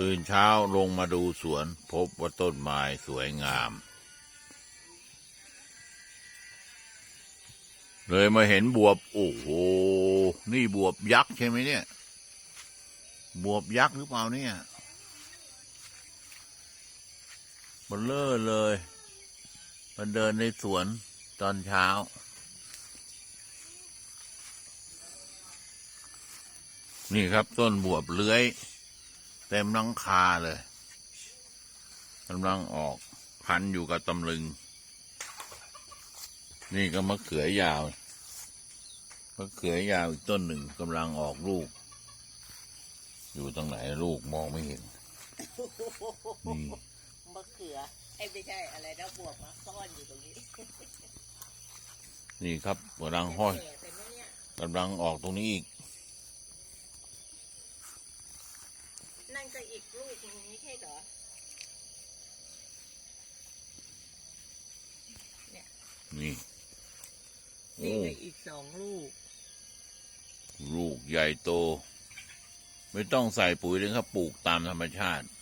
ตื่นเช้าลงมาดูสวนพบว่าต้นไม้สวยงาม เลยมาเห็นบวบ โอ้โห นี่บวบยักษ์ใช่ไหมเนี่ย บวบยักษ์หรือเปล่าเนี่ยมันเลอะเลย มันเดินในสวนตอนเช้านี่ครับต้นบวบเลื้อย เต็มรังคาเลยกำลังออกพันอยู่กับตำลึง นี่ก็มะเขือยาวมะเขือยาวอีกต้นหนึ่งกำลังออกลูก อยู่ตรงไหนลูกมองไม่เห็นนี่มะเขือไอ้ไม่ใช่อะไรนะบวกมาซ่อนอยู่ตรงนี้ นี่ครับกำลังห้อยแก่ไปไหมเนี่ยกำลังออกตรงนี้อีก นั่นก็อีกลูกหนึงไม่ใช่เหรอนี่นี่โอ้ก็อีกสองลูก ลูกใหญ่โต ไม่ต้องใส่ปุ๋ยเลยครับ ปลูกตามธรรมชาติอ